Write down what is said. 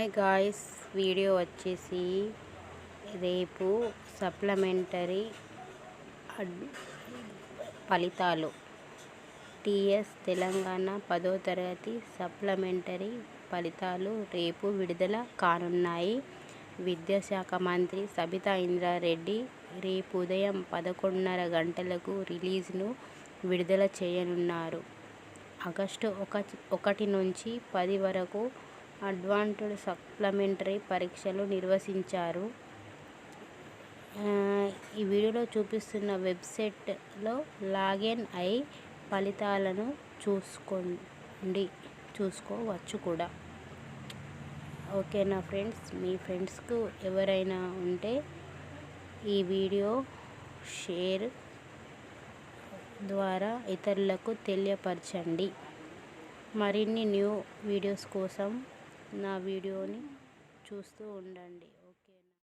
Hi guys video వచ్చేసి రేపు supplementary ఫలితాలు. టీఎస్ తెలంగాణ పదో తరగతి సప్లిమెంటరీ ఫలితాలు రేపు విడుదల కానున్నాయి. విద్యాశాఖ మంత్రి సబితా ఇంద్రారెడ్డి రేపు ఉదయం పదకొండున్నర గంటలకు రిలీజ్ను విడుదల చేయనున్నారు. ఆగస్టు ఒక ఒకటి నుంచి పది వరకు అడ్వాన్స్డ్ సప్లిమెంటరీ పరీక్షలు నిర్వహించారు. ఈ వీడియోలో చూపిస్తున్న వెబ్సైట్లో లాగిన్ అయి ఫలితాలను చూసుకోండి. చూసుకోవచ్చు కూడా. ఓకేనా ఫ్రెండ్స్? మీ ఫ్రెండ్స్కు ఎవరైనా ఉంటే ఈ వీడియో షేర్ ద్వారా ఇతరులకు తెలియపరచండి. మరిన్ని న్యూ వీడియోస్ కోసం నా వీడియోని చూస్తూ ఉండండి.